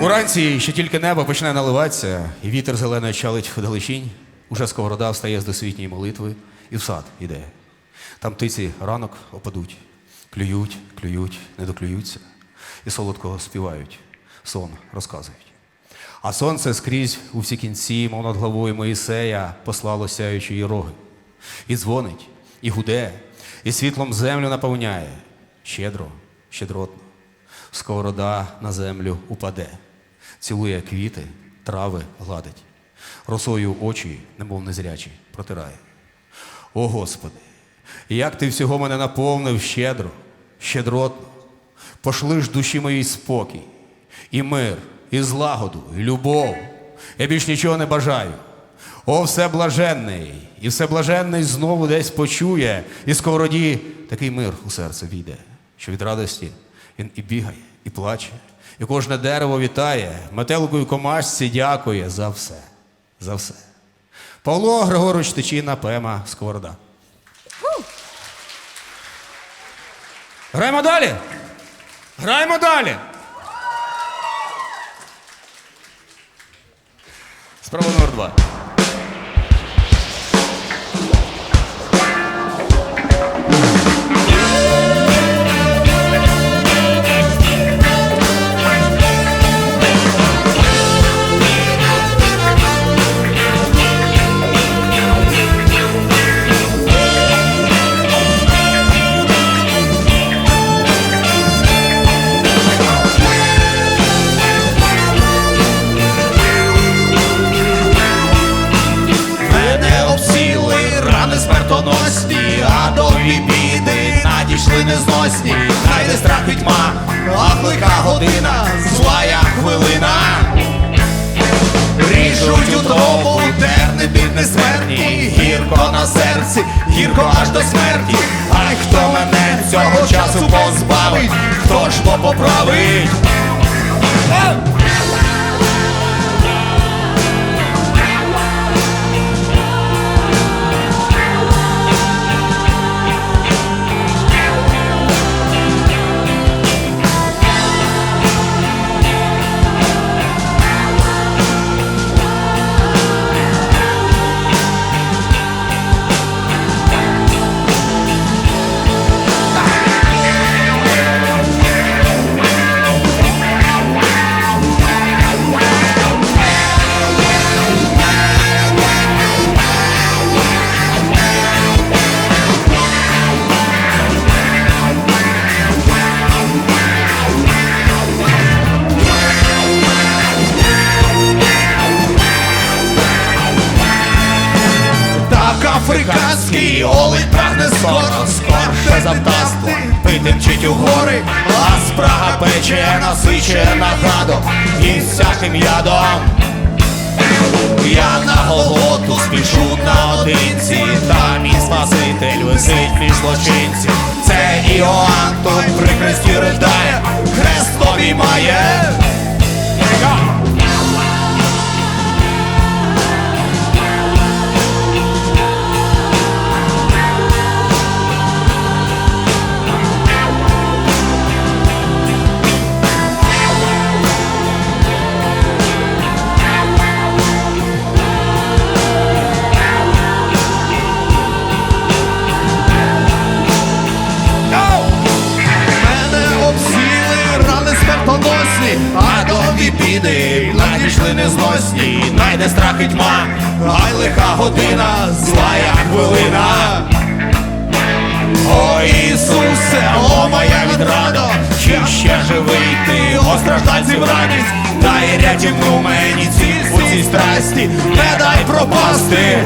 Уранці ще тільки небо почне наливатися, і вітер зелений чалить вдалечінь, уже сковорода встає з досвітньої молитви і в сад іде. Там птиці ранок опадуть, клюють, клюють, не доклюються, і солодко співають, сон розказують. А сонце скрізь у всі кінці, мов над головою Моїсея, послало сяючі її роги. І дзвонить, і гуде, і світлом землю наповняє. Щедро, щедротно. Сковорода на землю упаде, цілує квіти, трави гладить, росою очі, немов незрячі, протирає. О Господи, як ти всього мене наповнив щедро, щедротно, пошли ж душі моїй спокій, і мир, і злагоду, і любов. Я більш нічого не бажаю. О, всеблаженний, і всеблаженний знову десь почує, і сковороді такий мир у серце війде, що від радості він і бігає, і плаче, і кожне дерево вітає, метеликою комашці дякує за все, за все. Павло Григорович Тичина, поема Сковорода. Граємо далі. Граємо далі. Справа номер два. Рани а довгі біди надійшли незносні. Найде страх і тьма, а клика година, злая хвилина. Ріжуть утробу, терни біль несмертні, гірко на серці, гірко аж до смерті. Ай, хто мене цього часу позбавить, хто ж бо поправить? Африканський олень прагне скоро, скорше завтаство, пити мчить у гори, а спрага пече, насичена гадом і всяким ядом. Я на голоту спішу наодинці, та мій спаситель висить між злочинців. Це Іоанн тут при хресті ридає, хрест обіймає. Надійшли незносні, найде страх і тьма, ай лиха година, злая хвилина. О Ісусе, о моя відрада, чи ще живий ти, о стражданців радість, дай рятівну мені ціль у цій страсті, не дай пропасти.